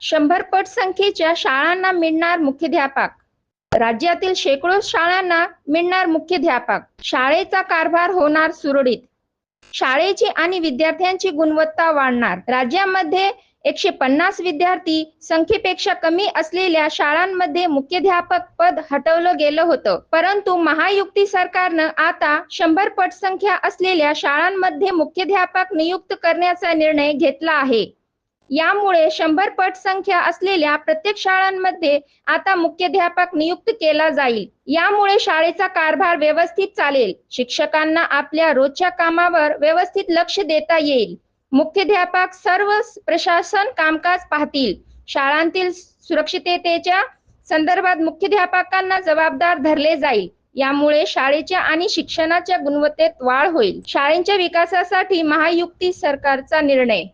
शंभर पट संख्येच्या शाळांना मिळणार मुख्याध्यापक. राज्यातील शेकडो शाळांना मिळणार मुख्याध्यापक. शाळेचा कारभार होणार सुरळीत. शाळेची आणि विद्यार्थ्यांची गुणवत्ता वाढणार. राज्यामध्ये एकशे पन्नास विद्यार्थी संख्येपेक्षा कमी असलेल्या शाळांमध्ये मुख्याध्यापक पद हटवलं गेलं होतं. परंतु महायुक्ती सरकारनं आता शंभर पट संख्या असलेल्या शाळांमध्ये मुख्याध्यापक नियुक्त करण्याचा निर्णय घेतला आहे. यामुळे शंभर पट संख्या असलेल्या प्रत्येक शाळांमध्ये आता मुख्याध्यापक नियुक्त केला जाईल. यामुळे शाळेचा कारभार व्यवस्थित चालेल. शिक्षकांना आपल्या रोजच्या कामावर व्यवस्थित लक्ष देता येईल. मुख्याध्यापक सर्व प्रशासन कामकाज पाहतील. शाळांतील सुरक्षिततेच्या संदर्भात मुख्याध्यापकांना जबाबदार धरले जाईल. यामुळे शाळेच्या आणि शिक्षणाच्या गुणवत्तेत वाढ होईल. शाळेच्या विकासासाठी महायुक्ती सरकारचा निर्णय.